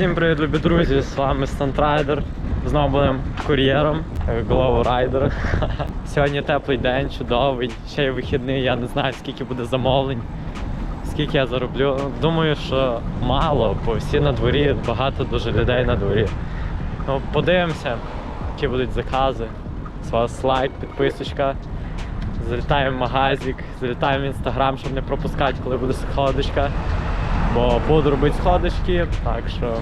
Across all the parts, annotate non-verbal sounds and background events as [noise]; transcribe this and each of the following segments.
Всім привіт, любі друзі! З вами Стантрайдер. Знову будемо кур'єром, голову райдер. [laughs] Сьогодні теплий день, чудовий. Ще й вихідний, я не знаю скільки буде замовлень, скільки я зароблю. Думаю, що мало, бо всі на дворі, багато дуже людей на дворі. Ну, подивимося, які будуть закази. З вас лайк, підписочка. Залітаємо в магазик, залітаємо в інстаграм, щоб не пропускати, коли буде сходочка. Бо буду робити сходочки, так що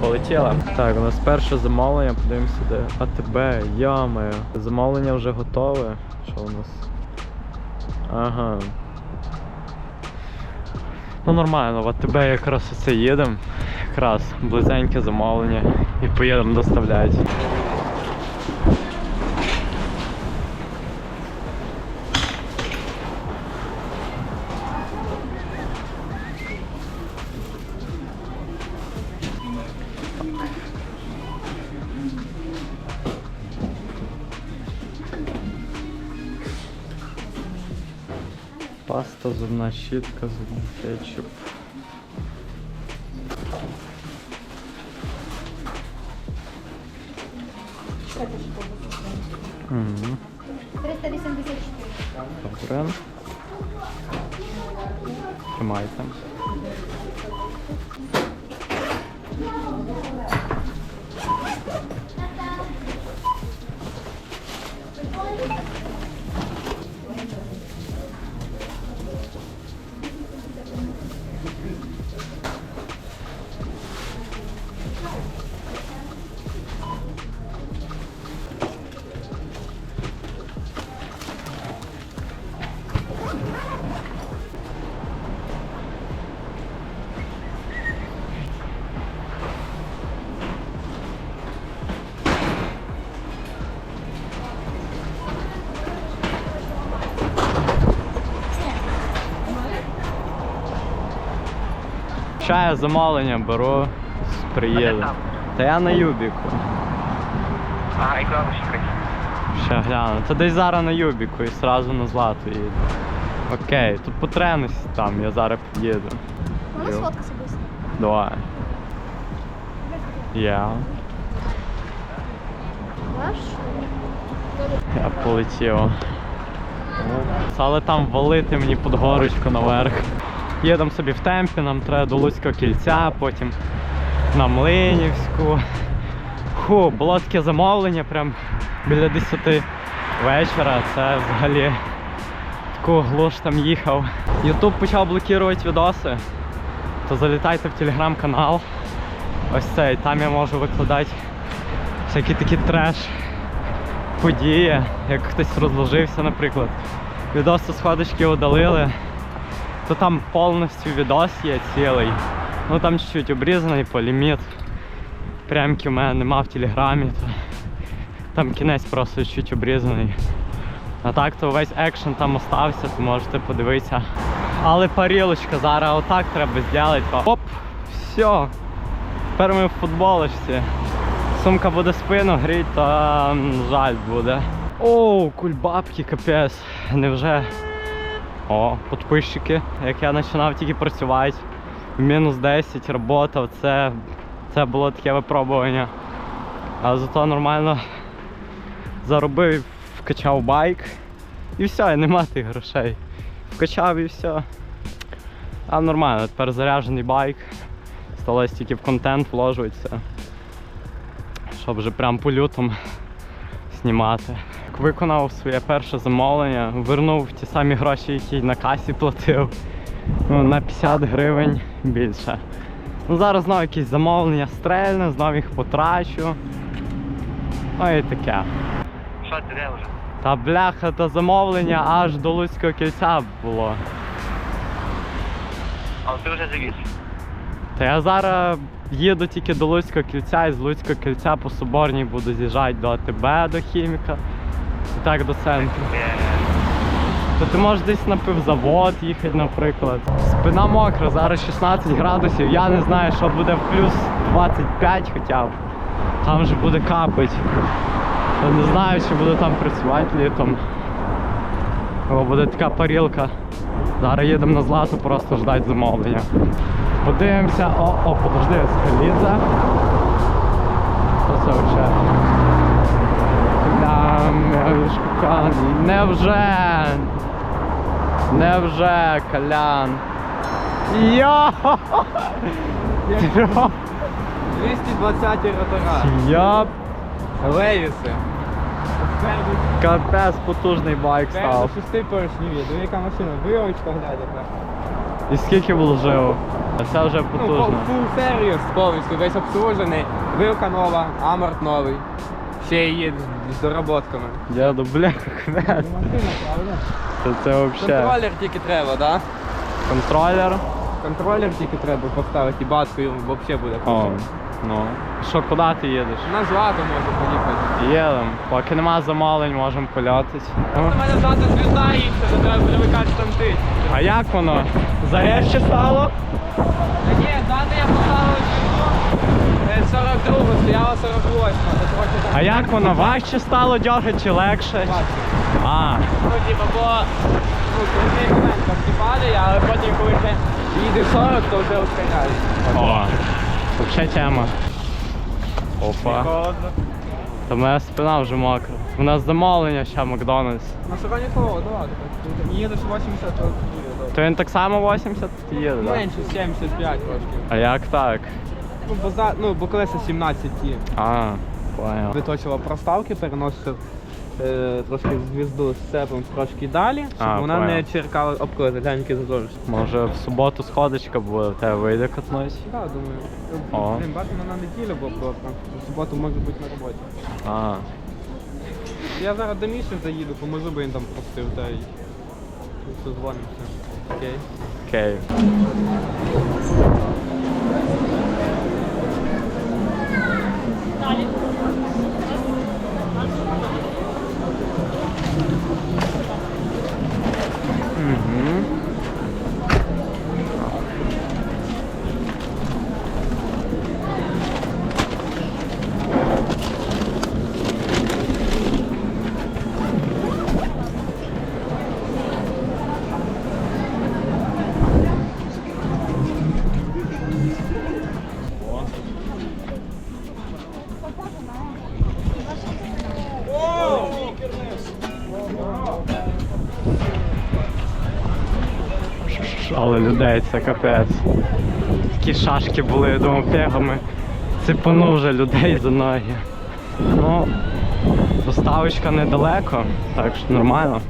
полетіла. Так, у нас перше замовлення, подивимося де. АТБ, ями. Замовлення вже готове. Що у нас? Ага. Ну нормально, в АТБ якраз оце їдемо. Якраз близеньке замовлення і поїдемо доставляти. Паста, зубна щітка, зубний кетчуп. Угу. 384. Добре. Тримайте. Чаю замовлення беру, приїду. Та я на Юбіку. Ага, і куди ще гляну. Та десь зараз на Юбіку і сразу на злату їду. Окей, тут потренусь там, я зараз під'їду. Можна сфоткатися быстро? Давай. Я. Я полетів. Але там валити мені під горочку наверх. Їдемо собі в темпі, нам треба до Луцького кільця, потім на Млинівську. Фу, було таке замовлення прям біля 10 вечора. Це взагалі таку глуш там їхав. Ютуб почав блокувати відоси, то залітайте в телеграм-канал. Ось цей, там я можу викладати всякі такі треш події, як хтось розложився, наприклад. Відос з сходочки удалили, то там повністю відос є цілий. Ну там чуть-чуть обрізаний по ліміт. Прямки в мене нема в телеграмі, то там кінець просто чуть обрізаний. А так то весь екшен там остався, то можете подивитися. Але парілочка зараз отак треба зробити. Оп! Все. Тепер ми в футболочці. Сумка буде спину гріти, то жаль буде. Оу, кульбабки, капець. Невже. О, підписчики. Як я починав тільки працювати. Мінус 10 роботав. Це, це було таке випробування. А зато нормально заробив, вкачав байк. І все, і нема тих грошей. Вкачав і все. А нормально, тепер заряджений байк. Сталося тільки в контент вложується щоб вже прям по лютому знімати. Виконав своє перше замовлення, вернув ті самі гроші, які на касі платив. Ну, на 50 гривень більше. Ну, зараз знову якісь замовлення стрельне, знову їх потрачу. Ну і таке. Що ти де вже? Та бляха, та замовлення аж до Луцького кільця було. Але ти вже завіз. Та я зараз їду тільки до Луцького кільця і з Луцького кільця по Соборній буду з'їжджати до АТБ, до хіміка. І так до центру. То ти можеш десь на пивзавод їхати, наприклад. Спина мокра, зараз 16 градусів. Я не знаю, що буде в плюс 25 хоча б. Там вже буде капить. Я не знаю, чи буду там працювати літом. Бо буде така парілка. Зараз їдемо на злату, просто ждать замовлення. Подивимося. О, о, подожди, скаліза. Це вже? Шукан. Невже? Невже, Колян? Йо! 220 ротора. Йоп! Левіси. Капець потужний байк став. шести поршневі. Диви, яка машина. Вивочка глядите. І скільки вложив? Це вже Ну, потужно. full сервіс повністю, весь обслужений. Вилка нова, аморт новий. Ще є з- доработками. Дяду, бля, капець. Машина. Це, це взагалі. Контролер тільки треба, так? Контролер. Контролер тільки треба поставити, і баткою взагалі буде. О, ну. Що, куди ти їдеш? На злато може поїхати. Їдем. Поки нема замовлень, можемо полятись. У мене злато інша, то треба привикати там ти. А як воно? Зарежче стало? Та ні, дати я поставив. 42 стояла 48, то трохи там. А як воно? Важче стало дьогати чи легше? А, Ну, типа, бо ну, крутий момент там але потім, коли вже їде 40, то вже ускоряє. о. Взагалі тема. Опа. Та моя спина вже мокра. У нас замовлення ще Макдональдс. На стороні холодно, да, ладно. Їдеш 80, то добре. То він так само 80 їде, так? Менше, 75 трошки. А як так? Ну, бо, за, ну, бо колеса 17 ті. А, понял. Виточила проставки, переносив е, трошки звізду з цепом трошки далі, щоб А, вона понял. не черкала об колеса, гляньки зазориш. Може в суботу сходочка буде, в тебе вийде катнуть? Так, думаю. О. Блін, бачимо на неділю був пробка. В суботу може бути на роботі. А, Я зараз до Міші заїду, поможу, бо він там простив, та й созвонимося. Окей. окей. Але людей це капець. Такі шашки були, я думав, пегами. Цепану вже людей за ноги. Ну, доставочка недалеко, так що нормально.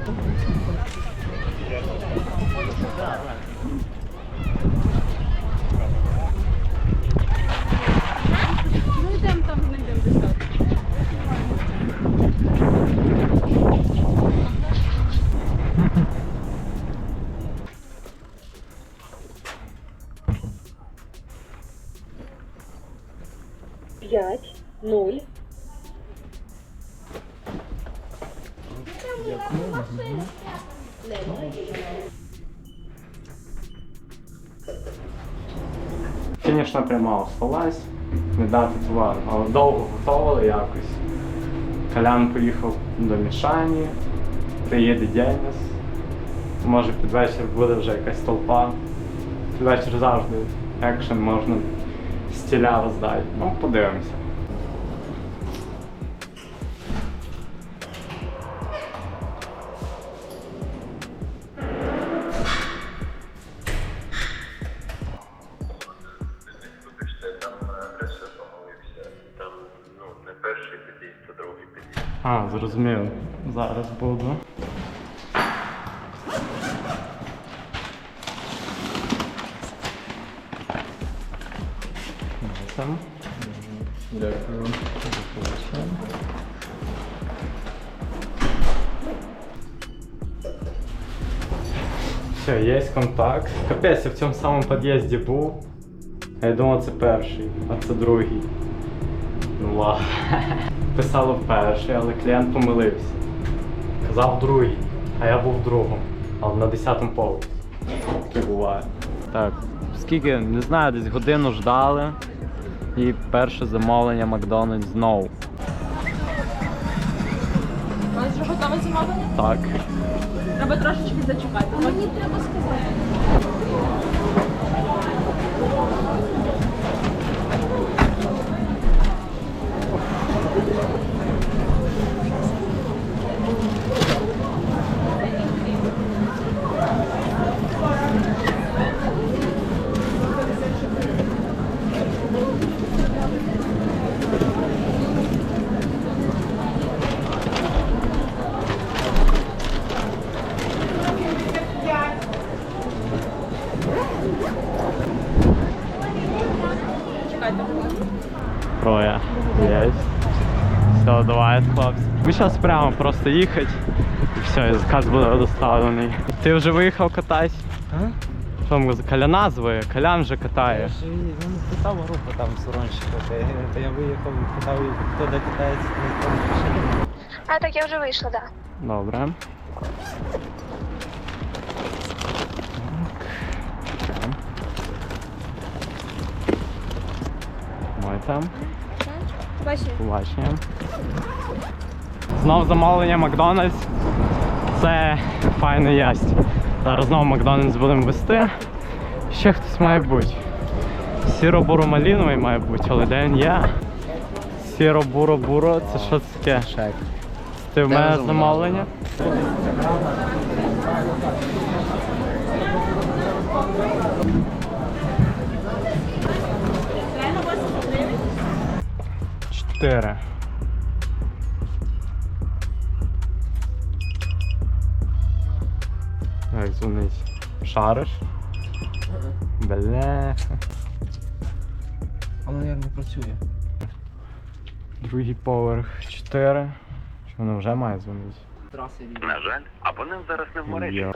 Звісно, пряма осталась, не дати товар, але довго готували якось. Колян поїхав до Мішані, приїде Деніс. Може під вечір буде вже якась толпа. Під вечір завжди екшен можна стіля роздати. Ну, подивимося. Зрозумів. Зараз буду. Дякую. Все, є контакт. Капець, я в цьому самому під'їзді був. Я думав, це перший, а це другий. Ну ладно. Писало перший, але клієнт помилився. Казав другий, а я був в другому. Але на 10-му поверсі. Таке буває. Так, скільки, не знаю, десь годину ждали. І перше замовлення Макдональдс знову. У вас вже готове замовлення? Так. Треба трошечки зачекати. Мені треба сказати. хлопці. Ми зараз прямо просто їхати. І все, і заказ буде доставлений. Ти вже виїхав кататись? А? Що за Коля назви? Колян вже катає. Я ж ну, питав групу там Суронщика, то я виїхав і питав, хто де катається, то ніхто не пише. А, так я вже вийшла, так. Да. Добре. Мой там. Бачиш? Побачення. Знов замовлення Макдональдс. Це файна ясть. Зараз знову Макдональдс будемо вести. Ще хтось має бути. Сіро-буро-маліновий має бути, але де він є? Сіро-буро-буро, це що це таке? Шек. Ти в мене замовлення? Чотири. Шариш? Бляха. Але як не працює. Другий поверх. 4. Чи воно вже має дзвонити? На жаль, абонент зараз не в мережі.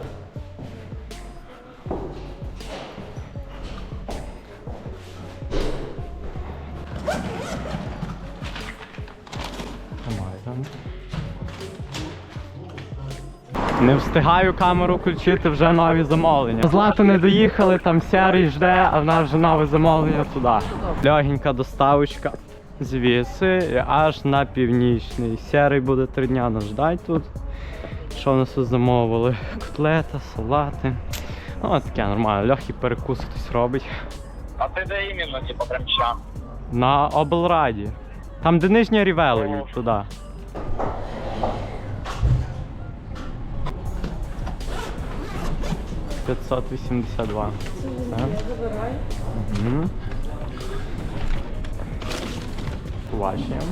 Не встигаю камеру включити, вже нові замовлення. Злато не доїхали, там сярий жде, а в нас вже нове замовлення туди. Легенька доставочка звідси і аж на північний. Сярий буде три дня нас ждать тут. Що в нас тут замовили? Котлета, салати. Ну, ось таке нормально, легкий перекус хтось робить. А ти де іменно, типу, прям ща? На облраді. Там де нижня рівелою, туди. П'ятсот вісімдесят два. Угу. Побачимо.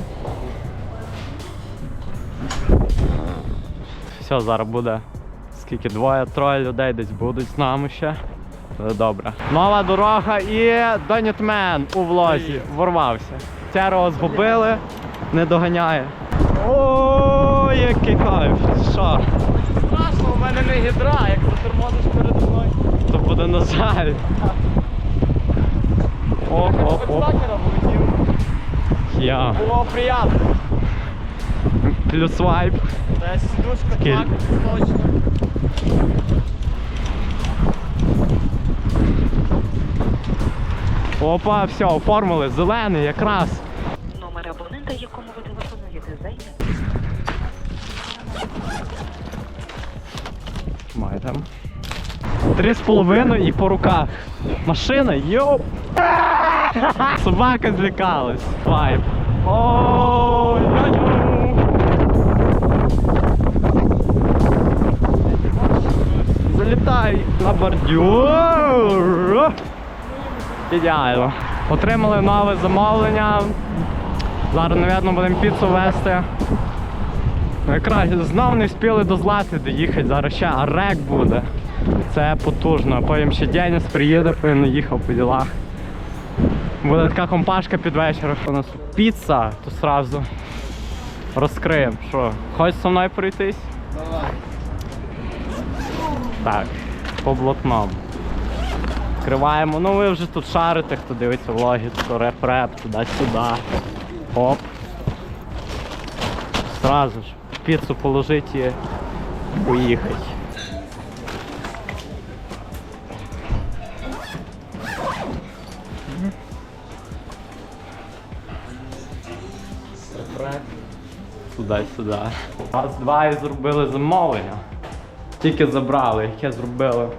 Все, зараз буде скільки двоє-троє людей десь будуть з нами ще. Добре. Нова дорога і Донітмен у влозі ворвався. Цярого згубили, не доганяє. О, який кайф! Що? Страшно, у мене не гідра, як мною. То буде на жаль. Оп, оп, оп. Я. Було приємно. Плюс вайп. Десь сідушка так, точно. Опа, все, оформили, зелений якраз. Номер абонента, якому ви телефонуєте, зайнятий. Має там. Три з половиною і по руках. Машина, йоп! Собака злякалась. Вайп. Залітай на бордюр. Ідеально. Отримали нове замовлення. Зараз, мабуть, будемо піцу вести. Якраз знов не встигли до Злати доїхати, зараз ще арек буде. Це потужно. Потім ще Деніс приїде, повинен їхав по ділах. Буде така компашка під вечір. У нас піца, то сразу розкриємо. Що, хочеш зі мною пройтись? Давай. Так, по блокному. Відкриваємо. Ну ви вже тут шарите, хто дивиться влоги, то реп-реп, туди-сюди. Оп. Сразу ж піцу положити і поїхати. Туди-сюди. Раз, два і зробили замовлення. Тільки забрали, яке зробили.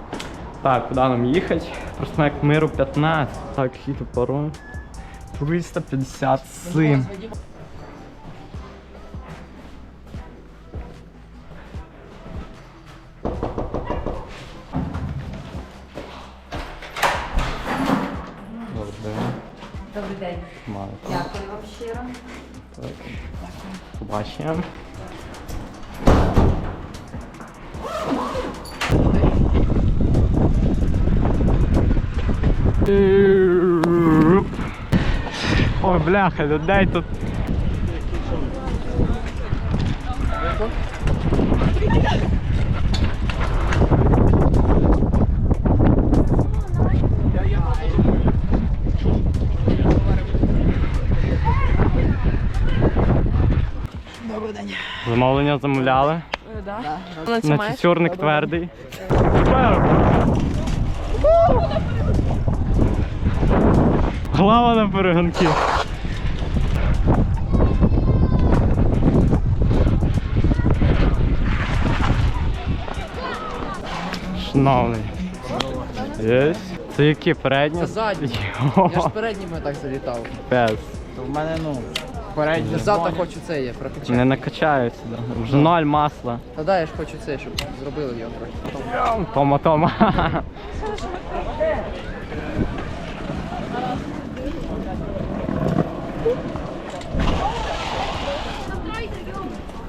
Так, куди нам їхати? Проспект миру 15. Так, який пароль? 357. Добрий день. Добрий день. Дякую вам щиро. Побачимо. Ой, бляха, людей тут. Замовлення замовляли. На цюцюрник твердий. Глава на перегонки. Шановний. Є. Це які передні? Це задні. Я ж передніми так залітав. пес. То в мене, ну, Передні. Завтра хочу це є, прокачати. Не накачаються. Да. Вже ноль масла. Та да, я ж хочу це, щоб зробили його трохи. Тома, Тома.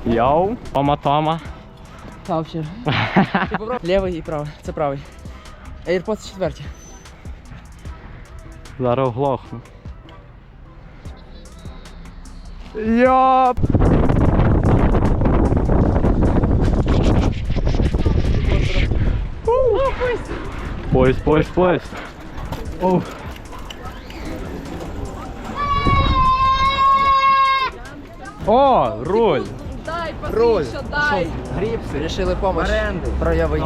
Йоу, Тома, Тома. Та взагалі. Лівий і правий. Це правий. AirPods четверті. Зараз оглохну. Йоп! Поїзд, поїзд, поїзд. Оу. О, руль! Дай, що дай. Гріпси. Рішили помочь. Проявити.